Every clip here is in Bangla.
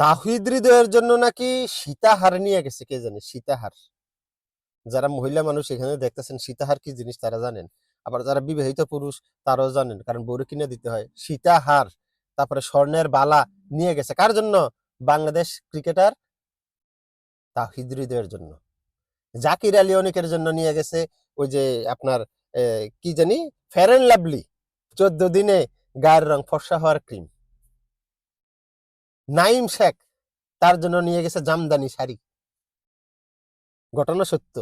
তাহিদ হৃদয়ের জন্য নাকি সীতাহার নিয়ে গেছে, কে জানে? সীতাহার। যারা মহিলা মানুষ এখানে দেখতেছেন, সীতাহার কি জিনিস তারা জানেন। আবার যারা বিবাহিত পুরুষ, তারাও জানেন। কারণ বউরে কিনে দিতে হয়। সীতাহার, তারপরে স্বর্ণের বালা নিয়ে গেছে। কার জন্য? বাংলাদেশ ক্রিকেটার তাহিদ হৃদয়ের জন্য। জাকির আলী অনেকের জন্য নিয়ে গেছে। ওই যে আপনার কি জানি? ফেরেন লাভলি। চোদ্দ দিনে গায়ের রং ফর্সা হওয়ার ক্রিম। নাইম শেখ তার জন্য নিয়ে গেছে জামদানি শাড়ি। ঘটনা সত্য।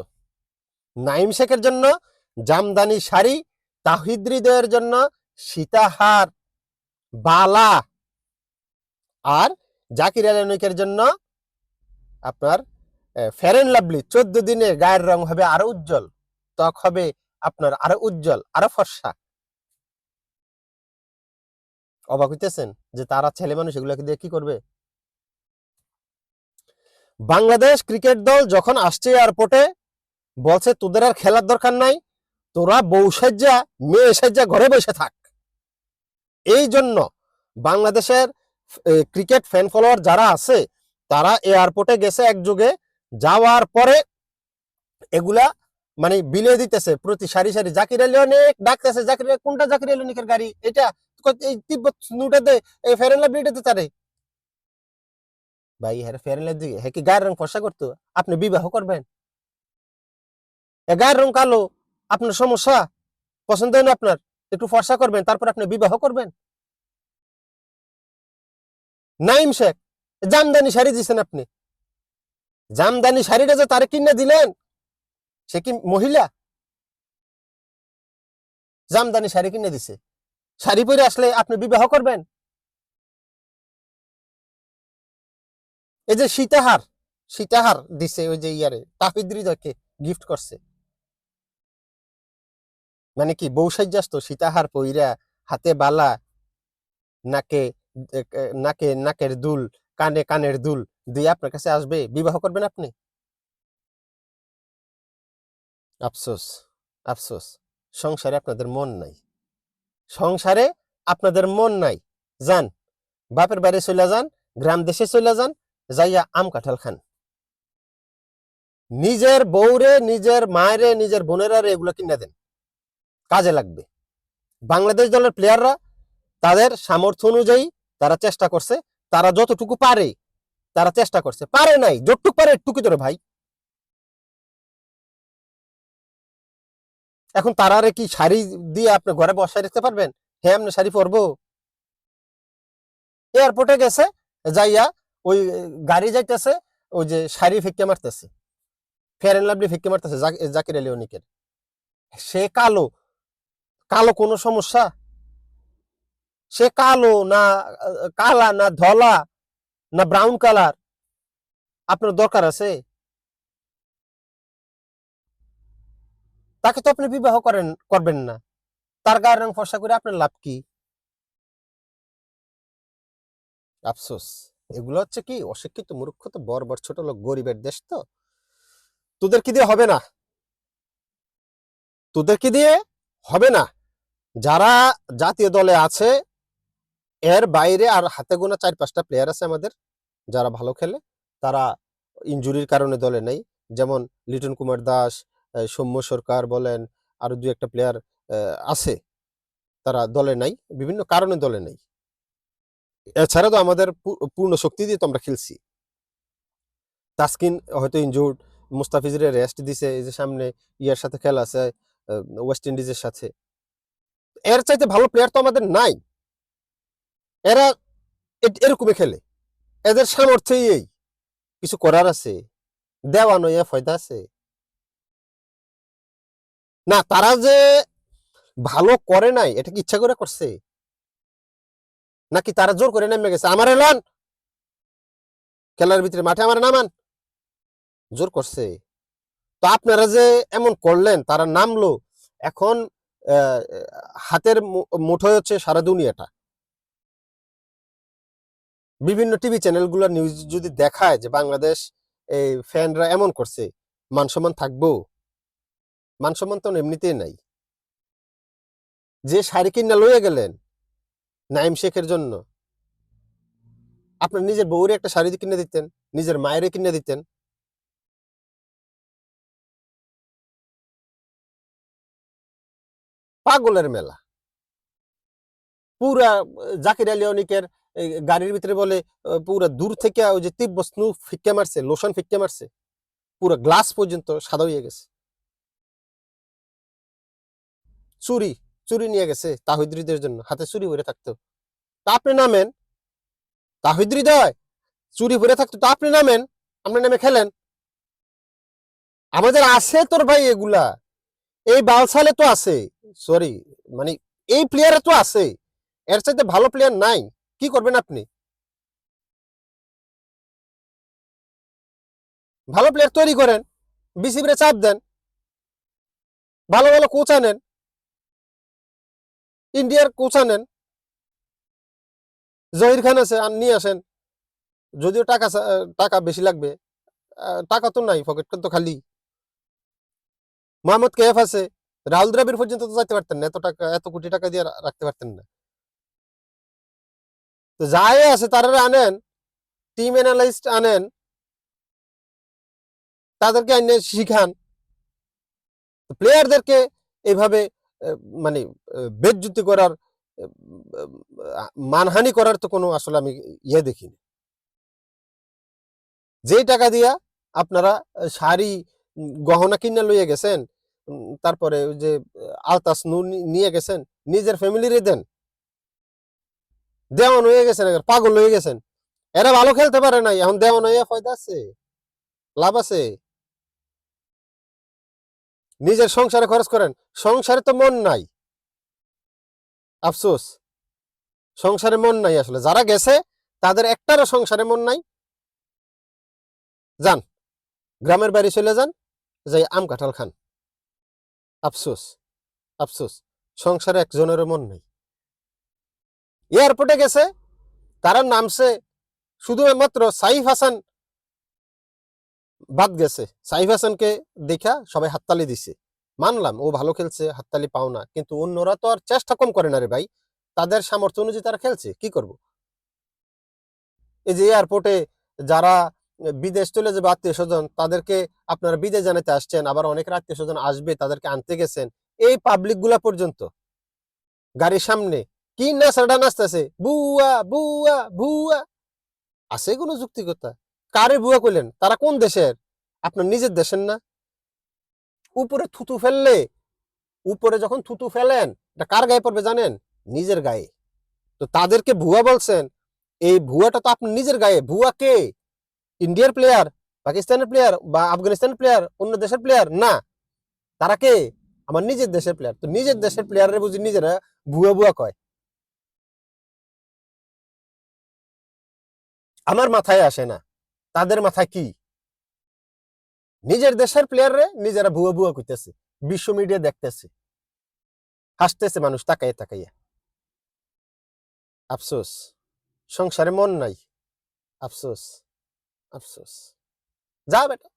নাইম শেখের জন্য জামদানি শাড়ি, তাহিদ হৃদয়ের জন্য সীতাহার, বালা আর জাকির আলনিকের জন্য আপনার ফেরেন লাভলি চোদ্দ দিনে গায়ের রং হবে আরও উজ্জ্বল, ত্বক হবে আপনার আরও উজ্জ্বল, আরও ফর্সা। অবাক হইতেছেন যে তারা ছেলে মানুষ, এগুলোকে দিয়ে কি করবে? বাংলাদেশ ক্রিকেট দল যখন আসছে এয়ারপোর্টে, বলছে, তোদের আর খেলার দরকার নাই, তোরা বউ সাজ্জা, মেয়ে সাজ্জা ঘরে বসে থাক। এই জন্য বাংলাদেশের ক্রিকেট ফ্যান ফলোয়ার যারা আছে, তারা এয়ারপোর্টে গেছে একযোগে, যাওয়ার পরে এগুলা মানে বিলে দিতেছে প্রতি সারি সারি। জাকির আলী অনেক ডাকতেছে, জাকির কোনটা জাকির আলী অনেকের গাড়ি? এটা এই তিব্বত নুটাতে এই ফেরেন লাভলিটাতে তারে? ভাই হ্যাঁ ফেরেন লাভলি হ্যাঁ কি গায়ের রং ফর্সা করতো? আপনি বিবাহ করবেন? এ গায়ের রং কালো, আপনার সমস্যা? পছন্দ হয় না আপনার? একটু ফর্সা করবেন, তারপর আপনি বিবাহ করবেন? নাইম শেখ, জামদানি শাড়ি দিছেন আপনি। জামদানি শাড়িটা যে তারে কিনে দিলেন? সে কি মহিলা? জামদানি শাড়ি কিনে দিছে। শাড়ি পরে আসলে আপনি বিবাহ করবেন? এই যে সীতাহার সীতাহার দিছে ওই যে ইয়ারে তাহিদ হৃদয়কে গিফট করছে। মানে কি, বউ সাজ্জাস্ত, সীতাহার পইরা হাতে বালা, নাকে নাকে, নাকের দুল, কানে কানের দুল দিয়ে আপনার কাছে আসবে, বিবাহ করবেন আপনি? আফসোস আফসোস। সংসারে আপনাদের মন নাই। সংসারে আপনাদের মন নাই। যান, বাপের বাড়ি চলে যান, গ্রাম দেশে চলে যান, যাইয়া আম কাঁঠাল খান। নিজের বউরে, নিজের মায়েরে, নিজের বোনেরা রে এগুলো কিনে দেন। কাজে লাগবে। বাংলাদেশ দলের প্লেয়াররা তাদের সামর্থ্য অনুযায়ী তারা চেষ্টা করছে। তারা যতটুকু পারে, তারা চেষ্টা করছে। পারে নাই, যতটুকু পারে টুকি ধরে ভাই। এখন তারারে কি শাড়ি দিয়ে আপনি ঘরে বসায় রাখতে পারবেন? হ্যাঁ আপনি শাড়ি পরবো? এয়ারপোর্টে গেছে, যাইয়া ওই গাড়ি যাইতেছে, ওই যে শাড়ি ফিক্কে মারতেছে। ফেয়ার এন্ড লাভলি ফিক্কে মারতেছে জাক- জাকির আলী অনিকের। সে কালো। কালো কোনো সমস্যা? সে কালো না, কালা না ধলা না ব্রাউন কালার আপনার দরকার আছে? তাকে তো আপনি বিবাহ করেন, করবেন না। তার গায়ের রং ফর্সা করে আপনার লাভ কি? আফসোস। এগুলো হচ্ছে কি, অশিক্ষিত মূর্খ তো বড় বড় ছোট লোক, গরিবের দেশ তো। তোদের কি দিয়ে হবে না? তোদের কি দিয়ে হবে না? যারা জাতীয় দলে আছে, এর বাইরে আর হাতে গোনা চার, পাঁচটা প্লেয়ার আছে আমাদের, যারা ভালো খেলে, তারা ইনজুরির কারণে দলে নেই। যেমন লিটন কুমার দাস সৌম্য সরকার বলেন, আরও দুই একটা প্লেয়ার আছে। তারা দলে নাই, বিভিন্ন কারণে দলে নেই। এছাড়া তো আমাদের পূর্ণ শক্তি দিয়ে তো আমরা খেলছি। তাসকিন হয়তো ইনজুর্ড মুস্তাফিজের রেস্ট দিছে, এই যে সামনে ইয়ার সাথে খেলা আছে ওয়েস্ট ইন্ডিজের সাথে। এর চাইতে ভালো প্লেয়ার তো আমাদের নাই। এরা এরকমই খেলে। এদের সামর্থ্যই এই। কিছু করার আছে। দেওয়া নয় ফয়দা আছে। না, তারা যে ভালো করে নাই, এটা কি ইচ্ছা করে করছে? নাকি তারা জোর করে নেমে গেছে? আমার এলান খেলার ভিতরে মাঠে আমার নামান। জোর করছে। তো আপনারা যে এমন করলেন, তারা নামলো, এখন হাতের মুঠোয় হচ্ছে সারা দুনিয়াটা। বিভিন্ন টিভি চ্যানেলগুলো নিউজ যদি দেখায় যে বাংলাদেশ, এই ফ্যানরা এমন করছে মান সম্মান থাকব। মান সম্মান তো এমনিতেই নাই। যে শাড়ি কিনা লইয়া গেলেন নাইম শেখের জন্য, আপনার নিজের বউরে একটা শাড়ি কিনে দিতেন, নিজের মায়েরে কিনে দিতেন। পাগলের মেলা। পুরা জাকির আলী অনিকের গাড়ির ভিতরে বলে পুরা দূর থেকে ওই যে তীব্র স্নু ফিক্কে মারছে, লোশন ফিক্কে মারছে, পুরো গ্লাস পর্যন্ত সাদা হয়ে গেছে। চুরি চুরি নিয়ে গেছে তাহিদ্রিদের জন্য, হাতে চুরি ভরে থাকতো। তা আপনি নামেন? তাহিদ্রি দেয় চুরি ভরে থাকতো। তা আপনি নামেন? আপনি নামে খেলেন। আমাদের আছে তোর ভাই এগুলা। এই বালসালে তো আছে। সরি মানে এই প্লেয়ারে তো আছে। এর চাইতে ভালো প্লেয়ার নাই। কি করবেন আপনি? ভালো প্লেয়ার তৈরি করেন। বিসিবিরে চাপ দেন। ভালো ভালো কোচ আনেন। ইন্ডিয়ার কোচ আনেন জহির খান আছে আন- নিয়ে আসেন। যদিও টাকা টাকা বেশি লাগবে টাকা তো নাই পকেট তো খালি। মোহাম্মদ কেফ আছে রাহুল দ্রাবিড় পর্যন্ত তো যাইতে পারতেন না এত টাকা এত কোটি টাকা দিয়ে রাখতে পারতেন না। তো যাই আছে তারা আনেন টিম অ্যানালাইস্ট আনেন তাদেরকে আইনে শিখান। প্লেয়ারদেরকে এইভাবে আহ, মানে বেজ্জুতি করার মানহানি করার তো কোনো আসলে আমি ইয়ে দেখিনি। যেই টাকা দিয়া আপনারা শাড়ি গহনা কিনে লইয়ে গেছেন তারপরে ওই যে আলতাস নূর নিয়ে গেছেন, নিজের ফ্যামিলিরে দেন। দেওয়ান হয়ে গেছেন পাগল হয়ে গেছেন। এরা ভালো খেলতে পারে নাই, এখন দেওয়ান হয়ে ফয়দা আছে, লাভ আছে। নিজের সংসারে খরচ করেন, সংসারে তো মন নাই। আফসোস। সংসারে মন নাই আসলে। যারা গেছে, তাদের একটারও সংসারে মন নাই। যান, গ্রামের বাড়ি চলে যান, যাই আম কাঁঠাল খান। আফসোস আফসোস। সংসারে একজনেরও মন নাই। এয়ারপোর্টে গেছে, তারা নামছে, শুধুমাত্র সাইফ হাসান বাদ গেছে। সাইফ হাসানকে দেখা সবাই হাততালি দিছে। মানলাম, ও ভালো খেলছে, হাততালি পাও না। কিন্তু অন্যরা তো আর চেষ্টা কম করে না রে ভাই। তাদের সামর্থ্য অনুযায়ী তারা খেলছে, কি করব? এই যে এয়ারপোর্টে যারা বিদেশ চলে যাবে আত্মীয় স্বজন, তাদেরকে আপনারা বিদেশ জানাতে আসছেন, আবার অনেকের আত্মীয় স্বজন আসবে, তাদেরকে আনতে গেছেন। এই পাবলিকগুলা পর্যন্ত, গাড়ির সামনে, কি না নাচাটা নাচতেছে? বুয়া বুয়া বুয়া। আছে কোনো যুক্তিকতা? কারে বুয়া করলেন তারা কোন দেশের? আপনার নিজের দেশের না? উপরে থুতু ফেললে, উপরে যখন থুতু ফেলেন, এটা কার গায়ে পড়বে জানেন? নিজের গায়ে। তো তাদেরকে ভুয়া বলছেন, এই ভুয়াটা তো আপনার নিজের গায়ে। ভুয়া কে? ইন্ডিয়ার প্লেয়ার পাকিস্তানের প্লেয়ার বা আফগানিস্তানের প্লেয়ার অন্য দেশের প্লেয়ার না। তারা কে? আমার নিজের দেশের প্লেয়ার তো নিজের দেশের প্লেয়ারের বুঝি নিজেরা ভুয়া ভুয়া কয়। আমার মাথায় আসে না। তাদের মাথায় কি? নিজের দেশের প্লেয়াররে নিজেরা ভুয়া ভুয়া কইতেছে বিশ্ব মিডিয়া দেখতেছে। হাসতেছে মানুষ তাকাইয়া তাকাইয়া। আফসোস, সংসারে মন নাই। আফসোস আফসোস। যা বেটা,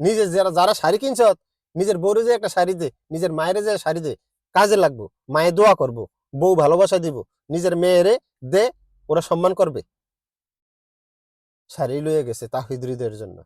নিজের যারা যারা শাড়ি কিনছ নিজের বউরে যে একটা শাড়ি দে, নিজের মায়ের যে শাড়ি দে, কাজে লাগবো, মায়ে দোয়া করব, বউ ভালোবাসা দিব, নিজের মেয়েরে দে, ওরা সম্মান করবে। শাড়ি লইয়া গেছে তাহিদ্রিদের জন্য।